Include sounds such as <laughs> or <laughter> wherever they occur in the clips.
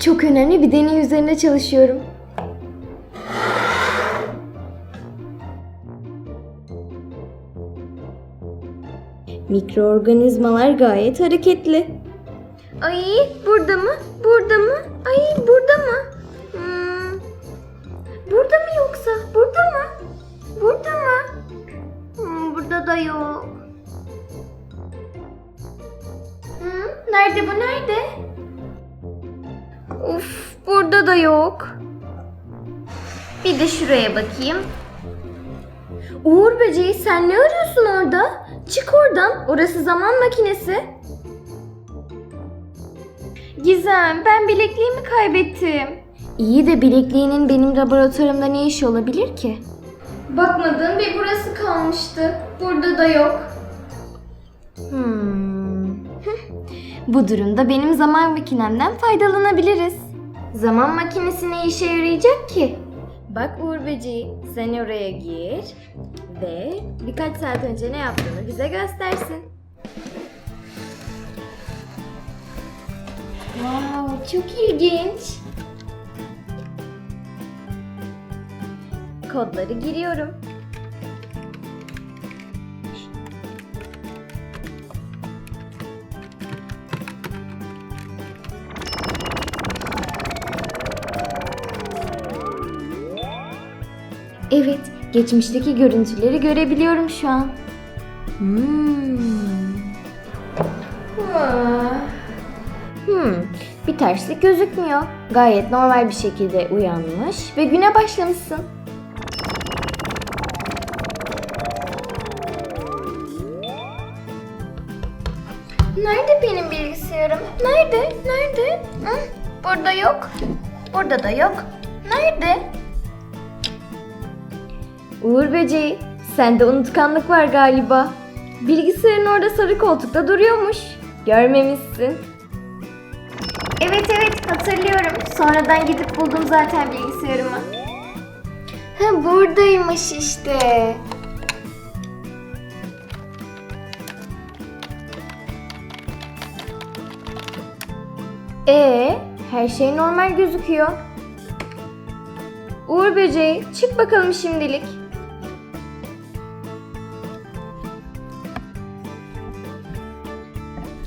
Çok önemli bir deney üzerinde çalışıyorum. Mikroorganizmalar gayet hareketli. Ay burada mı? Burada mı? Ay burada mı? Hmm. Burada mı yoksa? Burada mı? Burada mı? Yok. Hı, nerede bu nerede? Uf burada da yok. Bir de şuraya bakayım. Uğur böceği sen ne arıyorsun orada? Çık oradan. Orası zaman makinesi. Gizem ben bilekliğimi kaybettim. İyi de bilekliğinin benim laboratuvarımda ne işi olabilir ki? Bakmadın bir burası kalmıştı. Burada da yok. Hmm. <laughs> Bu durumda benim zaman makinemden faydalanabiliriz. Zaman makinesi ne işe yarayacak ki? Bak Uğur Böceği, sen oraya gir ve birkaç saat önce ne yaptığını bize göstersin. Wow, çok ilginç. Kodları giriyorum. Evet, geçmişteki görüntüleri görebiliyorum şu an. Hmm. Hmm, bir terslik gözükmüyor. Gayet normal bir şekilde uyanmış ve güne başlamışsın. Nerede benim bilgisayarım? Nerede? Nerede? Hı? Burada yok. Burada da yok. Nerede? Uğur böceği, sende unutkanlık var galiba. Bilgisayarın orada sarı koltukta duruyormuş. Görmemişsin. Evet evet hatırlıyorum. Sonradan gidip buldum zaten bilgisayarımı. Ha buradaymış işte. Ee, her şey normal gözüküyor. Uğur böceği, çık bakalım şimdilik.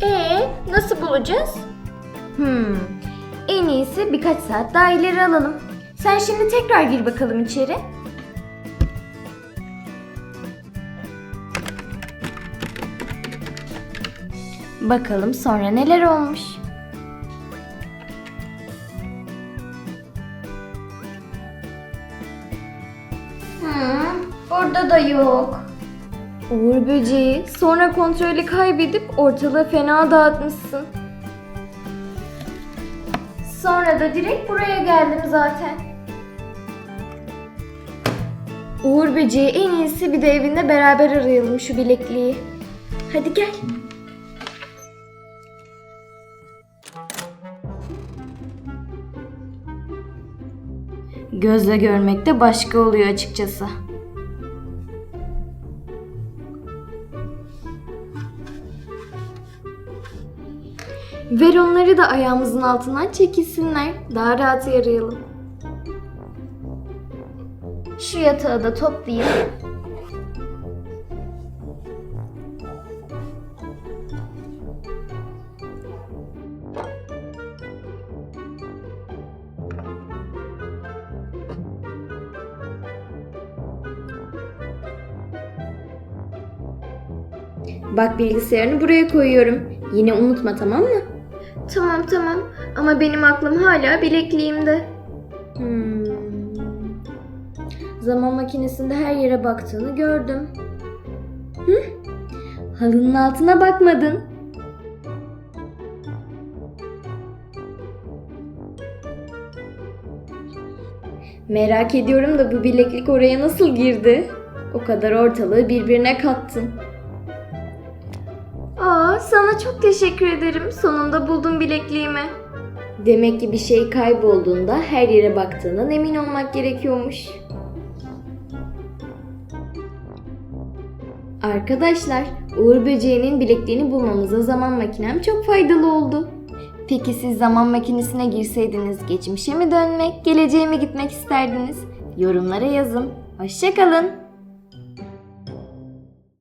Ee, nasıl bulacağız? Hmm, en iyisi birkaç saat daha ileri alalım. Sen şimdi tekrar gir bakalım içeri. Bakalım sonra neler olmuş. Burada da yok. Uğur böceği sonra kontrolü kaybedip ortalığı fena dağıtmışsın. Sonra da direkt buraya geldim zaten. Uğur böceği en iyisi bir de evinde beraber arayalım şu bilekliği. Hadi gel. Gözle görmek de başka oluyor açıkçası. Ver onları da ayağımızın altından çekilsinler. Daha rahat yarayalım. Şu yatağı da toplayayım. Bak bilgisayarını buraya koyuyorum. Yine unutma tamam mı? Tamam tamam ama benim aklım hala bilekliğimde. Hmm. Zaman makinesinde her yere baktığını gördüm. Hı? Halının altına bakmadın. Merak ediyorum da bu bileklik oraya nasıl girdi? O kadar ortalığı birbirine kattın. Aa, sana çok teşekkür ederim. Sonunda buldum bilekliğimi. Demek ki bir şey kaybolduğunda her yere baktığından emin olmak gerekiyormuş. Arkadaşlar, Uğur Böceği'nin bilekliğini bulmamıza zaman makinem çok faydalı oldu. Peki siz zaman makinesine girseydiniz geçmişe mi dönmek, geleceğe mi gitmek isterdiniz? Yorumlara yazın. Hoşçakalın.